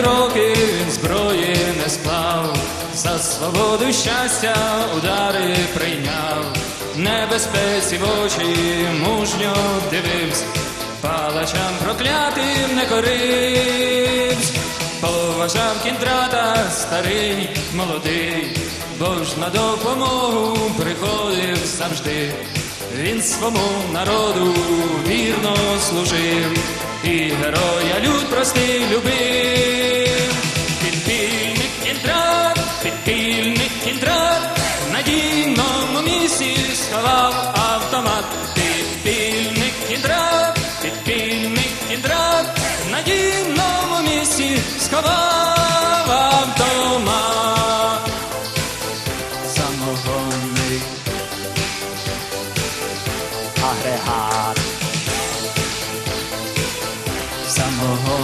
роки він зброї не склав, за свободу щастя удари прийняв, небезпеці в очі мужньо дивився, палачам проклятим не коривсь, поважав кіндрата старий, молодий, бо ж на допомогу приходив завжди. Він свому народу вірно служив, і героя люд простий любив. лісі сховав автомат, підпільник кіндрат, підпільник драк, на дійному місці сховав автомат. Самогонний агрегат. Самогонний